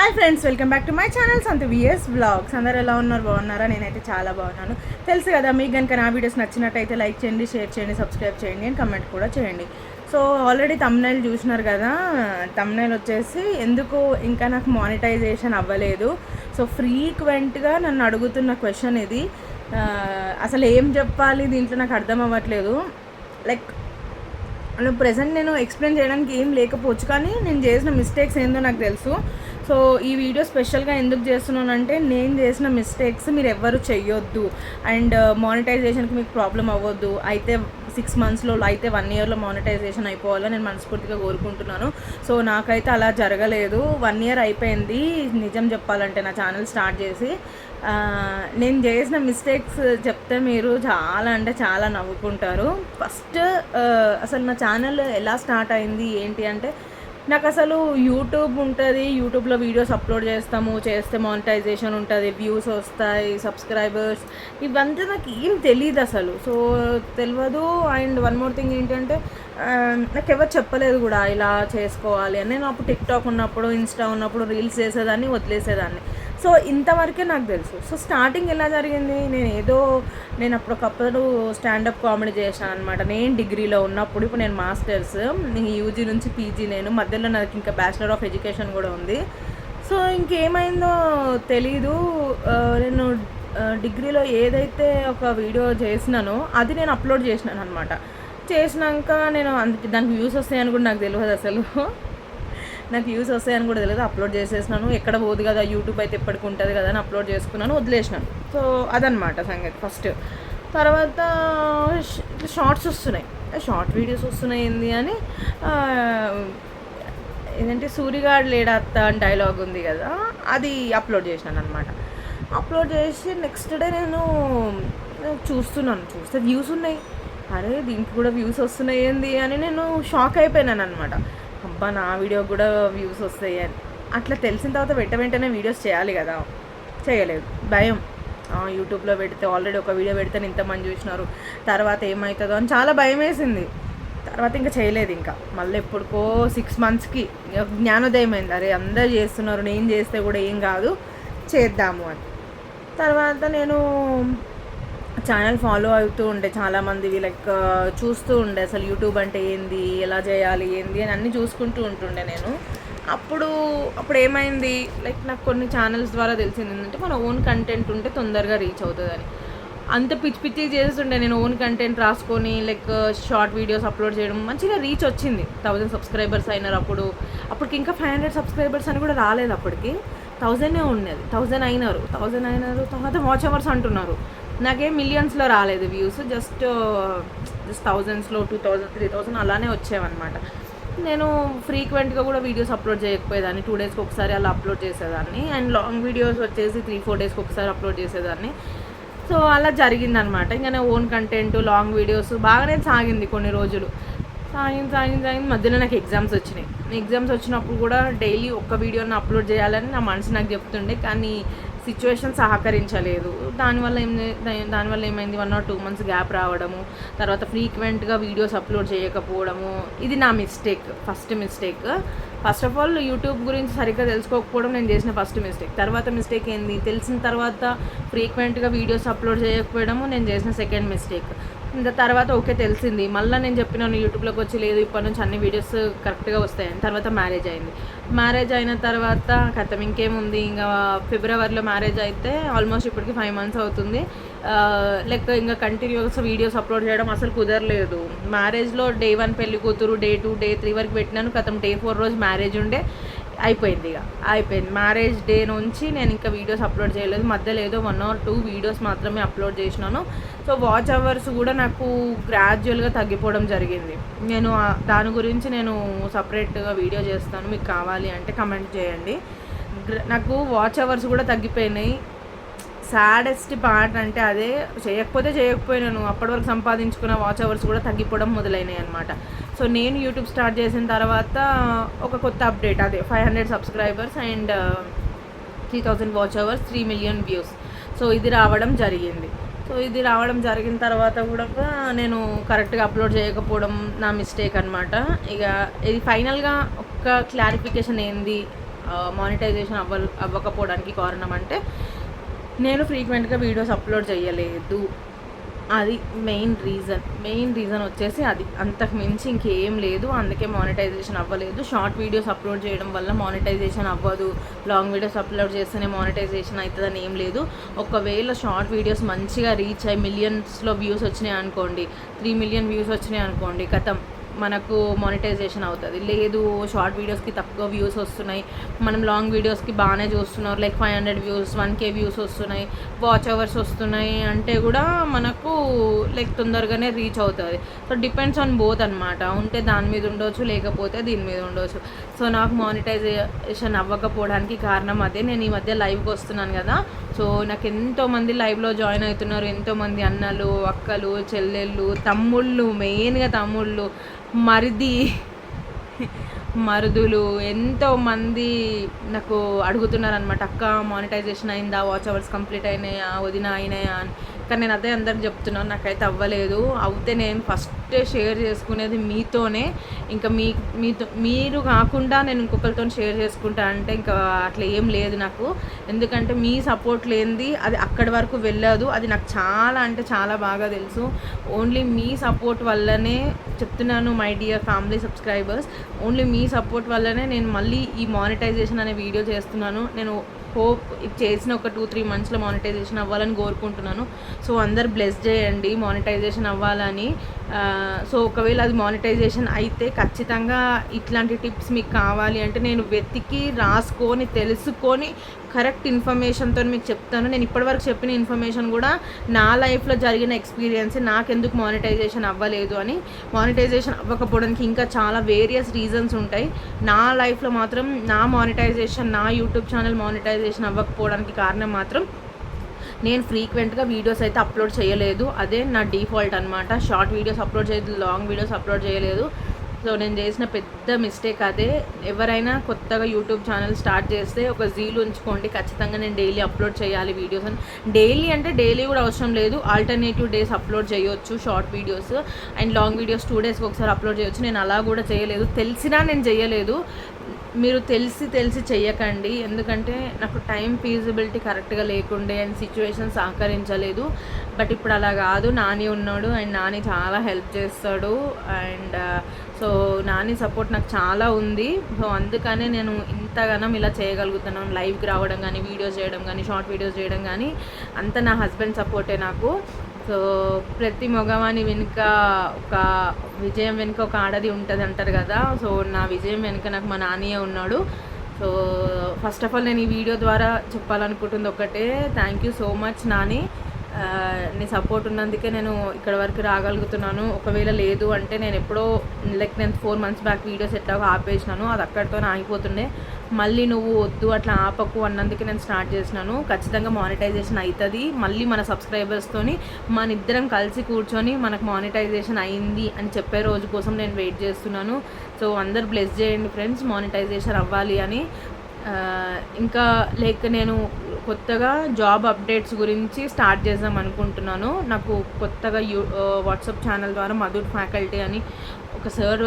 Hi friends welcome back to my channel Santha VS blogs అందరు ఎలా ఉన్నారు? బాగున్నారా? నేనైతే చాలా బాగున్నాను. తెలుసు కదా మీకు కనుక నా వీడియోస్ నచ్చినట్టయితే లైక్ చేయండి షేర్ చేయండి సబ్స్క్రైబ్ చేయండి అని కమెంట్ కూడా చేయండి. సో ఆల్రెడీ తమ్నైల్ చూసినారు కదా తమ్నైల్ వచ్చేసి ఎందుకు ఇంకా నాకు మానిటైజేషన్ అవ్వలేదు. సో ఫ్రీక్వెంట్గా నన్ను అడుగుతున్న క్వశ్చన్ ఇది. అసలు ఏం చెప్పాలి? దీంట్లో నాకు అర్థం అవ్వట్లేదు. లైక్ ప్రజెంట్ నేను ఎక్స్ప్లెయిన్ చేయడానికి ఏం లేకపోవచ్చు కానీ నేను చేసిన మిస్టేక్స్ ఏందో నాకు తెలుసు. సో ఈ వీడియో స్పెషల్గా ఎందుకు చేస్తున్నానంటే నేను చేసిన మిస్టేక్స్ మీరు ఎవ్వరు చెయ్యొద్దు. అండ్ uh, మానిటైజేషన్కి మీకు ప్రాబ్లం అవ్వద్దు. అయితే సిక్స్ మంత్స్లో అయితే వన్ ఇయర్లో మానిటైజేషన్ అయిపోవాలని నేను మనస్ఫూర్తిగా కోరుకుంటున్నాను. సో నాకైతే అలా జరగలేదు. వన్ ఇయర్ అయిపోయింది. నిజం చెప్పాలంటే నా ఛానల్ స్టార్ట్ చేసి నేను చేసిన మిస్టేక్స్ చెప్తే మీరు చాలా అంటే చాలా నవ్వుకుంటారు. ఫస్ట్ uh, అసలు నా ఛానల్ ఎలా స్టార్ట్ అయింది ఏంటి అంటే నాకు అసలు యూట్యూబ్ ఉంటుంది. యూట్యూబ్లో వీడియోస్ అప్లోడ్ చేస్తాము చేస్తే మానిటైజేషన్ ఉంటుంది వ్యూస్ వస్తాయి సబ్స్క్రైబర్స్ ఇవంతా నాకు ఏం తెలియదు అసలు సో తెలియదు అండ్ వన్ మోర్ థింగ్ ఏంటంటే నాకు ఎవరు చెప్పలేదు కూడా ఇలా చేసుకోవాలి అని. నేను అప్పుడు టిక్టాక్ ఉన్నప్పుడు ఇన్స్టా ఉన్నప్పుడు రీల్స్ చేసేదాన్ని వదిలేసేదాన్ని. సో ఇంతవరకే నాకు తెలుసు. సో స్టార్టింగ్ ఎలా జరిగింది? నేను ఏదో నేను అప్పటికప్పుడు స్టాండప్ కామెడీ చేశాను అనమాట నేను డిగ్రీలో ఉన్నప్పుడు ఇప్పుడు నేను మాస్టర్స్ యూజీ నుంచి పీజీ నేను మధ్యలో నాకు ఇంకా బ్యాచిలర్ ఆఫ్ ఎడ్యుకేషన్ కూడా ఉంది. సో ఇంకేమైందో తెలీదు. నేను డిగ్రీలో ఏదైతే ఒక వీడియో చేసినానో అది నేను అప్లోడ్ చేసినాను అనమాట చేసినాక నేను అందుకే దానికి వ్యూస్ వస్తాయని కూడా నాకు తెలియదు అసలు. నాకు వ్యూస్ వస్తాయని కూడా తెలియదు. అప్లోడ్ చేసేసినాను. ఎక్కడ పోదు కదా యూట్యూబ్ అయితే ఎప్పటికి ఉంటుంది కదా అని అప్లోడ్ చేసుకున్నాను వదిలేసినాను. సో అదనమాట సంగతి ఫస్ట్ తర్వాత షార్ట్స్ వస్తున్నాయి. షార్ట్ వీడియోస్ వస్తున్నాయి ఏంది అని ఏదంటే సూరిగాడు లేడత్త అని డైలాగ్ ఉంది కదా అది అప్లోడ్ చేసినాను అనమాట అప్లోడ్ చేసి నెక్స్ట్ డే నేను చూస్తున్నాను. చూస్తే వ్యూస్ ఉన్నాయి. అరే దీనికి కూడా వ్యూస్ వస్తున్నాయి ఏంది అని నేను షాక్ అయిపోయినాను అనమాట అబ్బా నా వీడియో కూడా వ్యూస్ వస్తాయి అని. అట్లా తెలిసిన తర్వాత వెంట వెంటనే వీడియోస్ చేయాలి కదా. చేయలేదు. భయం. యూట్యూబ్లో పెడితే ఆల్రెడీ ఒక వీడియో పెడితే ఇంతమంది చూసినారు. తర్వాత ఏమవుతుందో అని చాలా భయం వేసింది. తర్వాత ఇంకా చేయలేదు ఇంకా. మళ్ళీ ఎప్పటికో సిక్స్ మంత్స్కి జ్ఞానోదయం అయింది. అరే అందరు చేస్తున్నారు. నేను చేస్తే కూడా ఏం కాదు. చేద్దాము అని. తర్వాత నేను ఛానల్ ఫాలో అవుతూ ఉండే చాలామంది లైక్ చూస్తూ ఉండే అసలు యూట్యూబ్ అంటే ఏంది ఎలా చేయాలి ఏంది అని అన్నీ చూసుకుంటూ ఉంటుండే నేను. అప్పుడు అప్పుడు ఏమైంది లైక్ నాకు కొన్ని ఛానల్స్ ద్వారా తెలిసింది ఏంటంటే మన ఓన్ కంటెంట్ ఉంటే తొందరగా రీచ్ అవుతుందని. అంత పిచ్చి పిచ్చి చేస్తుండే నేను ఓన్ కంటెంట్ రాసుకొని లైక్ షార్ట్ వీడియోస్ అప్లోడ్ చేయడం మంచిగా రీచ్ వచ్చింది. థౌజండ్ సబ్స్క్రైబర్స్ అయినారు అప్పుడు. అప్పటికి ఇంకా ఫైవ్ హండ్రెడ్ సబ్స్క్రైబర్స్ అని కూడా రాలేదు అప్పటికి. థౌజండే ఉండేది. థౌజండ్ అయినారు. థౌజండ్ అయినారు తర్వాత వాచ్ అవర్స్ అంటున్నారు. నాకేం మిలియన్స్లో రాలేదు వ్యూస్ జస్ట్ జస్ట్ థౌజండ్స్లో టూ థౌజండ్ త్రీ థౌజండ్ అలానే వచ్చేవన్నమాట. నేను ఫ్రీక్వెంట్గా కూడా వీడియోస్ అప్లోడ్ చేయకపోయేదాన్ని. టూ డేస్కి ఒకసారి అలా అప్లోడ్ చేసేదాన్ని. అండ్ లాంగ్ వీడియోస్ వచ్చేసి త్రీ ఫోర్ డేస్కి ఒకసారి అప్లోడ్ చేసేదాన్ని. సో అలా జరిగిందనమాట ఇంకా నేను ఓన్ కంటెంట్ లాంగ్ వీడియోస్ బాగానే సాగింది కొన్ని రోజులు. సాగింది సాగింది సాగింది. మధ్యలో నాకు ఎగ్జామ్స్ వచ్చినాయి. ఎగ్జామ్స్ వచ్చినప్పుడు కూడా డైలీ ఒక్క వీడియోని అప్లోడ్ చేయాలని నా మనసు నాకు చెప్తుండే. కానీ సిచ్యువేషన్ సహకరించలేదు. దానివల్ల ఏం దానివల్ల ఏమైంది? One or two months gap రావడము తర్వాత ఫ్రీక్వెంట్గా వీడియోస్ అప్లోడ్ చేయకపోవడము ఇది నా mistake first mistake. First of all YouTube గురించి సరిగ్గా తెలుసుకోకపోవడం నేను చేసిన ఫస్ట్ మిస్టేక్. తర్వాత మిస్టేక్ ఏంది? తెలిసిన తర్వాత ఫ్రీక్వెంట్గా వీడియోస్ అప్లోడ్ చేయకపోవడము నేను చేసిన సెకండ్ మిస్టేక్. ఇంకా తర్వాత ఓకే తెలిసింది. మళ్ళీ నేను చెప్పినాను యూట్యూబ్లోకి వచ్చి లేదు ఇప్పటి నుంచి అన్ని వీడియోస్ కరెక్ట్గా వస్తాయని. తర్వాత మ్యారేజ్ అయింది. మ్యారేజ్ అయిన తర్వాత కథం ఇంకేముంది? ఇంకా ఫిబ్రవరిలో మ్యారేజ్ అయితే ఆల్మోస్ట్ ఇప్పటికి ఫైవ్ మంత్స్ అవుతుంది. లైక్ ఇంకా కంటిన్యూస్ వీడియోస్ అప్లోడ్ చేయడం అసలు కుదరలేదు. మ్యారేజ్లో డే వన్ పెళ్ళి కూతురు డే టూ డే త్రీ వరకు పెట్టినాను. కథం డే ఫోర్ రోజు మ్యారేజ్ ఉండే. అయిపోయింది ఇక. అయిపోయింది. మ్యారేజ్ డే నుంచి నేను ఇంకా వీడియోస్ అప్లోడ్ చేయలేదు. మధ్యలో ఏదో వన్ ఆర్ టూ వీడియోస్ మాత్రమే అప్లోడ్ చేసినాను. సో వాచ్ అవర్స్ కూడా నాకు గ్రాడ్యువల్గా తగ్గిపోవడం జరిగింది. నేను దాని గురించి నేను సపరేట్గా వీడియో చేస్తాను. మీకు కావాలి అంటే కమెంట్ చేయండి. నాకు వాచ్ అవర్స్ కూడా తగ్గిపోయినాయి. సాడెస్ట్ పార్ట్ అంటే అదే చేయకపోతే చేయకపోయినాను అప్పటి వరకు సంపాదించుకున్న వాచ్ అవర్స్ కూడా తగ్గిపోవడం మొదలైనాయి అనమాట సో నేను యూట్యూబ్ స్టార్ట్ చేసిన తర్వాత ఒక కొత్త అప్డేట్ అదే five hundred subscribers and three thousand watch hours three million views so ఇది రావడం జరిగింది. సో ఇది రావడం జరిగిన తర్వాత కూడా నేను కరెక్ట్గా అప్లోడ్ చేయకపోవడం నా మిస్టేక్ అనమాట ఇక ఇది ఫైనల్గా ఒక్క క్లారిఫికేషన్ ఏంది uh, మానిటైజేషన్ అవ్వ అవ్వకపోవడానికి కారణం అంటే నేను ఫ్రీక్వెంట్గా వీడియోస్ అప్లోడ్ చేయలేదు. అది మెయిన్ రీజన్ మెయిన్ రీజన్ వచ్చేసి అది అంతకు మించి ఇంకేం లేదు. అందుకే మానిటైజేషన్ అవ్వలేదు. షార్ట్ వీడియోస్ అప్లోడ్ చేయడం వల్ల మానిటైజేషన్ అవ్వదు. లాంగ్ వీడియోస్ అప్లోడ్ చేస్తేనే మానిటైజేషన్ అవుతుందని ఏం లేదు. ఒకవేళ షార్ట్ వీడియోస్ మంచిగా రీచ్ అయ్యి మిలియన్స్లో వ్యూస్ వచ్చినాయి అనుకోండి త్రీ మిలియన్ వ్యూస్ వచ్చినాయి అనుకోండి గతం మనకు మానిటైజేషన్ అవుతుంది. లేదు షార్ట్ వీడియోస్కి తక్కువ వ్యూస్ వస్తున్నాయి. మనం లాంగ్ వీడియోస్కి బాగానే చూస్తున్నారు like five hundred views one K views వస్తున్నాయి. వాచ్ అవర్స్ వస్తున్నాయి అంటే కూడా మనకు లైక్ తొందరగానే రీచ్ అవుతుంది. సో డిపెండ్స్ ఆన్ బోత్ అనమాట ఉంటే దాని మీద ఉండొచ్చు లేకపోతే దీని మీద ఉండొచ్చు. సో నాకు మానిటైజేషన్ అవ్వకపోవడానికి కారణం అదే. నేను ఈ మధ్య లైవ్కి వస్తున్నాను కదా. సో నాకు ఎంతోమంది లైవ్లో జాయిన్ అవుతున్నారు. ఎంతోమంది అన్నలు అక్కలు చెల్లెళ్ళు తమ్ముళ్ళు మెయిన్గా తమ్ముళ్ళు. మరిది మరుదులు ఎంతోమంది నాకు అడుగుతున్నారనమాట అక్క మానిటైజేషన్ అయిందా? వాచ్ అవర్స్ కంప్లీట్ అయినాయా? వదిన అయినాయా? అని. కానీ నేను అదే అందరికి చెప్తున్నాను నాకైతే అవ్వలేదు. అవుతే నేను ఫస్ట్ షేర్ చేసుకునేది మీతోనే. ఇంకా మీ మీతో మీరు కాకుండా నేను ఇంకొకరితో షేర్ చేసుకుంటా అంటే ఇంకా అట్లా ఏం లేదు నాకు. ఎందుకంటే మీ సపోర్ట్ లేనిది అది అక్కడి వరకు వెళ్ళదు. అది నాకు చాలా అంటే చాలా బాగా తెలుసు. ఓన్లీ మీ సపోర్ట్ వల్లనే చెప్తున్నాను my dear family subscribers. Only me support వల్లనే నేను మళ్ళీ ఈ మానిటైజేషన్ అనే వీడియో చేస్తున్నాను. నేను హోప్ చేసిన ఒక టూ త్రీ మంత్స్లో మానిటైజేషన్ అవ్వాలని కోరుకుంటున్నాను. సో అందరు బ్లెస్ చేయండి మానిటైజేషన్ అవ్వాలని. సో ఒకవేళ అది మానిటైజేషన్ అయితే ఖచ్చితంగా ఇట్లాంటి టిప్స్ మీకు కావాలి అంటే నేను వెతికి రాసుకొని తెలుసుకొని కరెక్ట్ ఇన్ఫర్మేషన్తో మీకు చెప్తాను. నేను ఇప్పటివరకు చెప్పిన ఇన్ఫర్మేషన్ కూడా నా లైఫ్లో జరిగిన ఎక్స్పీరియన్స్ నాకెందుకు మానిటైజేషన్ అవ్వలేదు అని. మానిటైజేషన్ అవ్వకపోవడానికి ఇంకా చాలా వేరియస్ రీజన్స్ ఉంటాయి. నా లైఫ్లో మాత్రం నా మానిటైజేషన్ నా యూట్యూబ్ ఛానల్ మానిటైజేషన్ అవ్వకపోవడానికి కారణం మాత్రం నేను ఫ్రీక్వెంట్గా వీడియోస్ అయితే అప్లోడ్ చేయలేదు. అదే నా డిఫాల్ట్ అనమాట షార్ట్ వీడియోస్ అప్లోడ్ చేయలేదు లాంగ్ వీడియోస్ అప్లోడ్ చేయలేదు. సో నేను చేసిన పెద్ద మిస్టేక్ అదే. ఎవరైనా కొత్తగా యూట్యూబ్ ఛానల్ స్టార్ట్ చేస్తే ఒక జీలు ఉంచుకోండి. ఖచ్చితంగా నేను డైలీ అప్లోడ్ చేయాలి వీడియోస్ అని. డైలీ అంటే డైలీ కూడా అవసరం లేదు. ఆల్టర్నేటివ్ డేస్ అప్లోడ్ చేయొచ్చు short videos and long videos two డేస్కి ఒకసారి అప్లోడ్ చేయొచ్చు. నేను అలా కూడా చేయలేదు. తెలిసినా నేను చేయలేదు. మీరు తెలిసి తెలిసి చెయ్యకండి. ఎందుకంటే నాకు టైం ఫీజిబిలిటీ కరెక్ట్గా లేకుండే అండ్ సిచ్యువేషన్ సహకరించలేదు. బట్ ఇప్పుడు అలా కాదు. నాని ఉన్నాడు. అండ్ నాని చాలా హెల్ప్ చేస్తాడు. అండ్ సో నాని సపోర్ట్ నాకు చాలా ఉంది. సో అందుకనే నేను ఇంతగానం ఇలా చేయగలుగుతున్నాను. లైవ్కి రావడం కానీ వీడియోస్ చేయడం కానీ షార్ట్ వీడియోస్ చేయడం కానీ అంత నా హస్బెండ్ సపోర్టే నాకు. సో ప్రతి మగవాని వెనుక ఒక విజయం వెనుక ఒక ఆడది ఉంటుంది అంటారు కదా. సో నా విజయం వెనుక నాకు మా నాన్నయ్య ఉన్నాడు. సో ఫస్ట్ ఆఫ్ ఆల్ నేను ఈ వీడియో ద్వారా చెప్పాలనుకుంటుంది ఒకటే thank you so much Nani. నీ సపోర్ట్ ఉన్నందుకే నేను ఇక్కడ వరకు రాగలుగుతున్నాను. ఒకవేళ లేదు అంటే నేను ఎప్పుడో లైక్ నేను ఫోర్ మంత్స్ బ్యాక్ వీడియోస్ ఎట్లాగో ఆపేసినాను. అది అక్కడితో ఆగిపోతుండే. మళ్ళీ నువ్వు వద్దు అట్లా ఆపకు అన్నందుకే నేను స్టార్ట్ చేసినాను. ఖచ్చితంగా మానిటైజేషన్ అవుతుంది మళ్ళీ మన సబ్స్క్రైబర్స్తోని మన ఇద్దరం కలిసి కూర్చొని మనకు మానిటైజేషన్ అయింది అని చెప్పే రోజు కోసం నేను వెయిట్ చేస్తున్నాను. సో అందరు బ్లెస్ చేయండి ఫ్రెండ్స్ మానిటైజేషన్ అవ్వాలి అని. ఇంకా లైక్ నేను కొత్తగా జాబ్ అప్డేట్స్ గురించి స్టార్ట్ చేద్దాం అనుకుంటున్నాను. నాకు కొత్తగా యూ వాట్సాప్ ఛానల్ ద్వారా మధుర్ ఫ్యాకల్టీ అని ఒక సార్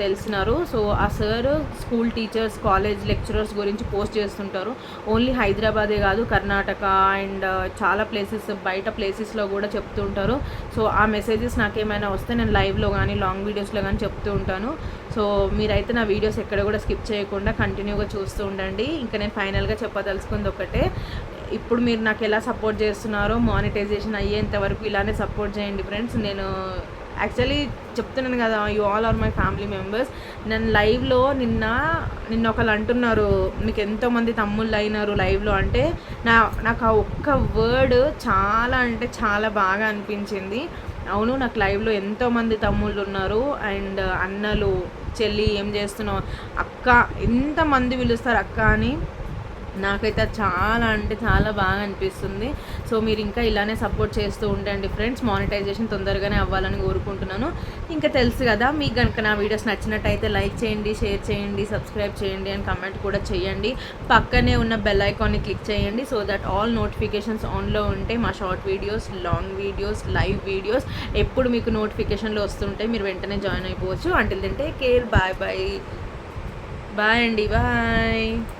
తెలిసినారు. సో ఆ sir school teachers college lecturers గురించి పోస్ట్ చేస్తుంటారు. ఓన్లీ హైదరాబాదే కాదు కర్ణాటక అండ్ చాలా ప్లేసెస్ బయట ప్లేసెస్లో కూడా చెప్తుంటారు. సో ఆ మెసేజెస్ నాకేమైనా వస్తే నేను లైవ్లో కానీ లాంగ్ వీడియోస్లో కానీ చెప్తూ ఉంటాను. సో మీరైతే నా వీడియోస్ ఎక్కడ కూడా స్కిప్ చేయకుండా కంటిన్యూగా చూస్తూ ఉండండి. ఇంకా నేను ఫైనల్గా చెప్పదలుచుకుంది ఒకటే. ఇప్పుడు మీరు నాకు ఎలా సపోర్ట్ చేస్తున్నారో మానిటైజేషన్ అయ్యేంత వరకు ఇలానే సపోర్ట్ చేయండి ఫ్రెండ్స్. నేను యాక్చువల్లీ చెప్తున్నాను కదా you all are my family members నేను లైవ్లో నిన్న నిన్న ఒకళ్ళు అంటున్నారు మీకు ఎంతోమంది తమ్ముళ్ళు అయినారు లైవ్లో అంటే నా నాకు ఆ ఒక్క వర్డ్ చాలా అంటే చాలా బాగా అనిపించింది. అవును నాకు లైవ్లో ఎంతోమంది తమ్ముళ్ళు ఉన్నారు. అండ్ అన్నలు చెల్లి ఏం చేస్తున్నావు? అక్క ఎంతమంది పిలుస్తారు అక్క అని? నాకైతే చాలా అంటే చాలా బాగా అనిపిస్తుంది. సో మీరు ఇంకా ఇలానే సపోర్ట్ చేస్తూ ఉండండి ఫ్రెండ్స్. మానిటైజేషన్ తొందరగానే అవ్వాలని కోరుకుంటున్నాను. ఇంకా తెలుసు కదా మీకు కనుక నా వీడియోస్ నచ్చినట్టయితే లైక్ చేయండి షేర్ చేయండి సబ్స్క్రైబ్ చేయండి అని కమెంట్ కూడా చేయండి. పక్కనే ఉన్న బెల్ ఐకాన్ని క్లిక్ చేయండి సో దట్ ఆల్ నోటిఫికేషన్స్ ఆన్లో ఉంటే మా short videos long videos live videos ఎప్పుడు మీకు నోటిఫికేషన్లు వస్తుంటే మీరు వెంటనే జాయిన్ అయిపోవచ్చు. అంటే తింటే కేర్ బాయ్ బాయ్ బాయ్ అండి. బాయ్